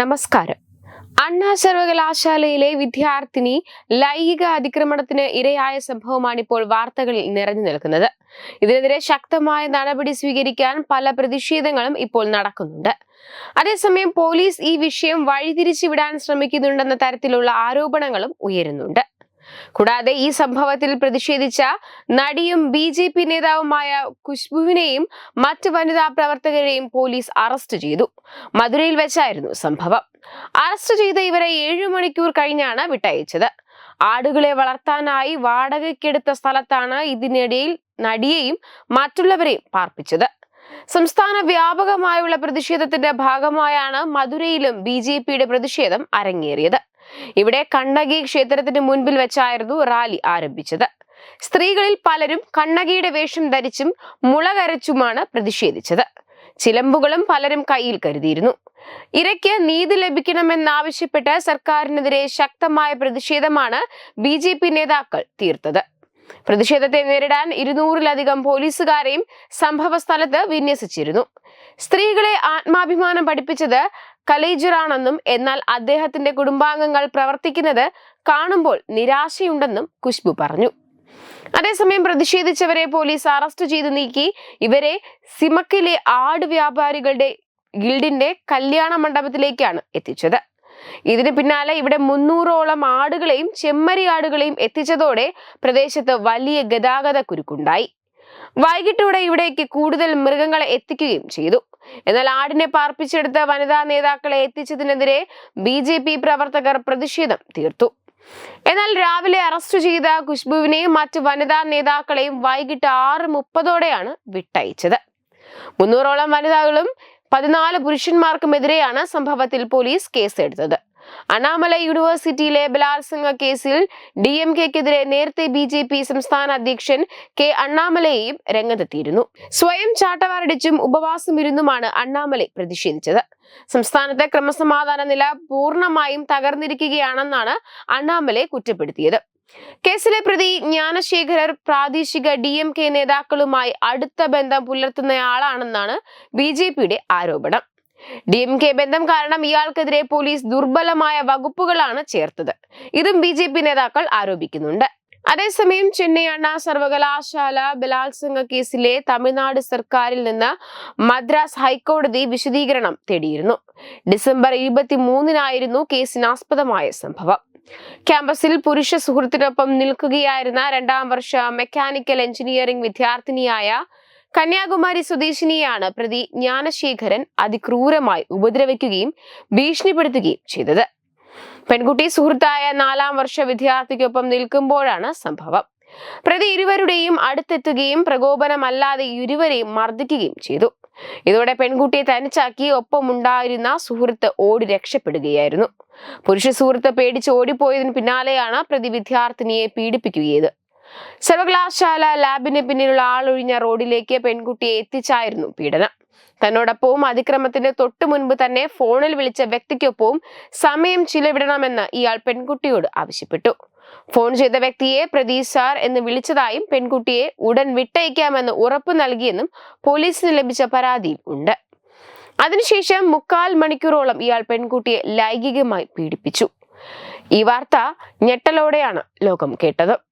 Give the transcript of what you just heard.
നമസ്കാരം. അണ്ണാ സർവകലാശാലയിലെ വിദ്യാർത്ഥിനി ലൈംഗിക അതിക്രമണത്തിന് ഇരയായ സംഭവമാണ് ഇപ്പോൾ വാർത്തകളിൽ നിറഞ്ഞു നിൽക്കുന്നത്. ഇതിനെതിരെ ശക്തമായ നടപടി സ്വീകരിക്കാൻ പല പ്രതിഷേധങ്ങളും ഇപ്പോൾ നടക്കുന്നുണ്ട്. അതേസമയം പോലീസ് ഈ വിഷയം വഴിതിരിച്ചുവിടാൻ ശ്രമിക്കുന്നുണ്ടെന്ന തരത്തിലുള്ള ആരോപണങ്ങളും ഉയരുന്നുണ്ട്. കൂടാതെ ഈ സംഭവത്തിൽ പ്രതിഷേധിച്ച നടിയും ബി ജെ പി നേതാവുമായ ഖുഷ്ബുവിനെയും മറ്റ് വനിതാ പ്രവർത്തകരെയും പോലീസ് അറസ്റ്റ് ചെയ്തു. മധുരയിൽ വെച്ചായിരുന്നു സംഭവം. അറസ്റ്റ് ചെയ്ത ഇവരെ ഏഴു മണിക്കൂർ കഴിഞ്ഞാണ് വിട്ടയച്ചത്. ആടുകളെ വളർത്താനായി വാടകയ്ക്കെടുത്ത സ്ഥലത്താണ് ഇതിനിടയിൽ നടിയെയും മറ്റുള്ളവരെയും പാർപ്പിച്ചത്. സംസ്ഥാന വ്യാപകമായുള്ള പ്രതിഷേധത്തിന്റെ ഭാഗമായാണ് മധുരയിലും ബി പ്രതിഷേധം അരങ്ങേറിയത്. ഇവിടെ കണ്ണകി ക്ഷേത്രത്തിന് മുൻപിൽ വെച്ചായിരുന്നു റാലി ആരംഭിച്ചത്. സ്ത്രീകളിൽ പലരും കണ്ണകിയുടെ വേഷം ധരിച്ചും മുളകരച്ചുമാണ് പ്രതിഷേധിച്ചത്. ചിലമ്പുകളും പലരും കയ്യിൽ കരുതിയിരുന്നു. ഇരയ്ക്ക് നീതി ലഭിക്കണമെന്നാവശ്യപ്പെട്ട് സർക്കാരിനെതിരെ ശക്തമായ പ്രതിഷേധമാണ് ബി ജെ പി നേതാക്കൾ തീർത്തത്. പ്രതിഷേധത്തെ നേരിടാൻ ഇരുന്നൂറിലധികം പോലീസുകാരെയും സംഭവ സ്ഥലത്ത് വിന്യസിച്ചിരുന്നു. സ്ത്രീകളെ ആത്മാഭിമാനം പഠിപ്പിച്ചത് കലേജറാണെന്നും എന്നാൽ അദ്ദേഹത്തിന്റെ കുടുംബാംഗങ്ങൾ പ്രവർത്തിക്കുന്നത് കാണുമ്പോൾ നിരാശയുണ്ടെന്നും കുഷ്ബു പറഞ്ഞു. അതേസമയം പ്രതിഷേധിച്ചവരെ പോലീസ് അറസ്റ്റ് ചെയ്തു നീക്കി. ഇവരെ സിമക്കിലെ ആട് വ്യാപാരികളുടെ ഗിൽഡിന്റെ കല്യാണ മണ്ഡപത്തിലേക്കാണ് എത്തിച്ചത്. ഇതിന് പിന്നാലെ ഇവിടെ മുന്നൂറോളം ആടുകളെയും ചെമ്മരി ആടുകളെയും എത്തിച്ചതോടെ പ്രദേശത്ത് വലിയ ഗതാഗത കുരുക്കുണ്ടായി വൈകിട്ടോടെ ഇവിടേക്ക് കൂടുതൽ മൃഗങ്ങളെ എത്തിക്കുകയും ചെയ്തു. എന്നാൽ ആടിനെ പാർപ്പിച്ചെടുത്ത വനിതാ നേതാക്കളെ എത്തിച്ചതിനെതിരെ ബി ജെ പി പ്രവർത്തകർ പ്രതിഷേധം തീർത്തു. എന്നാൽ രാവിലെ അറസ്റ്റ് ചെയ്ത ഖുഷ്ബുവിനെയും മറ്റ് വനിതാ നേതാക്കളെയും വൈകിട്ട് ആറ് മുപ്പതോടെയാണ് വിട്ടയച്ചത്. മുന്നൂറോളം വനിതകളും പതിനാല് പുരുഷന്മാർക്കുമെതിരെയാണ് സംഭവത്തിൽ പോലീസ് കേസെടുത്തത്. അണ്ണാമല യൂണിവേഴ്സിറ്റിയിലെ ബലാത്സംഗ കേസിൽ ഡി എം കെക്കെതിരെ നേരത്തെ ബി ജെ പി സംസ്ഥാന അധ്യക്ഷൻ കെ അണ്ണാമലയെയും രംഗത്തെത്തിയിരുന്നു. സ്വയം ചാട്ടവാറടിച്ചും ഉപവാസം ഇരുന്നുമാണ് അണ്ണാമലൈ പ്രതിഷേധിച്ചത്. സംസ്ഥാനത്തെ ക്രമസമാധാന നില പൂർണമായും തകർന്നിരിക്കുകയാണെന്നാണ് അണ്ണാമലൈ കുറ്റപ്പെടുത്തിയത്. കേസിലെ പ്രതി ജ്ഞാനശേഖരർ പ്രാദേശിക ഡി എം കെ നേതാക്കളുമായി അടുത്ത ബന്ധം പുലർത്തുന്നയാളാണെന്നാണ് ബി ജെ പിയുടെ ആരോപണം. ഡി എം കെ ബന്ധം കാരണം ഇയാൾക്കെതിരെ പോലീസ് ദുർബലമായ വകുപ്പുകളാണ് ചേർത്തത്. ഇതും ബി ജെ പി നേതാക്കൾ ആരോപിക്കുന്നുണ്ട്. അതേസമയം ചെന്നൈ അണ്ണാ സർവകലാശാല ബലാത്സംഗ കേസിലെ തമിഴ്നാട് സർക്കാരിൽ നിന്ന് മദ്രാസ് ഹൈക്കോടതി വിശദീകരണം തേടിയിരുന്നു. ഡിസംബർ ഇരുപത്തി മൂന്നിനായിരുന്നു കേസിനാസ്പദമായ സംഭവം. ക്യാമ്പസിൽ പുരുഷ സുഹൃത്തിനൊപ്പം നിൽക്കുകയായിരുന്ന രണ്ടാം വർഷ മെക്കാനിക്കൽ എഞ്ചിനീയറിംഗ് വിദ്യാർത്ഥിനിയായ കന്യാകുമാരി സ്വദേശിനിയാണ് പ്രതി ജ്ഞാനശേഖരൻ അതിക്രൂരമായി ഉപദ്രവിക്കുകയും ഭീഷണിപ്പെടുത്തുകയും ചെയ്തത്. പെൺകുട്ടി സുഹൃത്തായ നാലാം വർഷ വിദ്യാർത്ഥിക്കൊപ്പം നിൽക്കുമ്പോഴാണ് സംഭവം. പ്രതി ഇരുവരുടെയും അടുത്തെത്തുകയും പ്രകോപനമല്ലാതെ ഇരുവരെയും മർദ്ദിക്കുകയും ചെയ്തു. ഇതോടെ പെൺകുട്ടിയെ തനിച്ചാക്കി ഒപ്പമുണ്ടായിരുന്ന സുഹൃത്ത് ഓടി രക്ഷപ്പെടുകയായിരുന്നു. പുരുഷ സുഹൃത്ത് പേടിച്ച് ഓടിപ്പോയതിന് പിന്നാലെയാണ് പ്രതി വിദ്യാർത്ഥിനിയെ പീഡിപ്പിക്കുകയത്. സർവകലാശാല ലാബിന് പിന്നിലുള്ള ആളൊഴിഞ്ഞ റോഡിലേക്ക് പെൺകുട്ടിയെ എത്തിച്ചായിരുന്നു പീഡനം. തന്നോടൊപ്പവും അതിക്രമത്തിന് തൊട്ടു മുൻപ് തന്നെ ഫോണിൽ വിളിച്ച വ്യക്തിക്കൊപ്പവും സമയം ചിലവിടണമെന്ന് ഇയാൾ പെൺകുട്ടിയോട് ആവശ്യപ്പെട്ടു. ഫോൺ ചെയ്ത വ്യക്തിയെ പ്രതി സാർ എന്ന് വിളിച്ചതായും പെൺകുട്ടിയെ ഉടൻ വിട്ടയക്കാമെന്ന് ഉറപ്പു നൽകിയെന്നും പോലീസിന് ലഭിച്ച പരാതിയും ഉണ്ട്. അതിനുശേഷം മുക്കാൽ മണിക്കൂറോളം ഇയാൾ പെൺകുട്ടിയെ ലൈംഗികമായി പീഡിപ്പിച്ചു. ഈ വാർത്ത ഞെട്ടലോടെയാണ് ലോകം കേട്ടത്.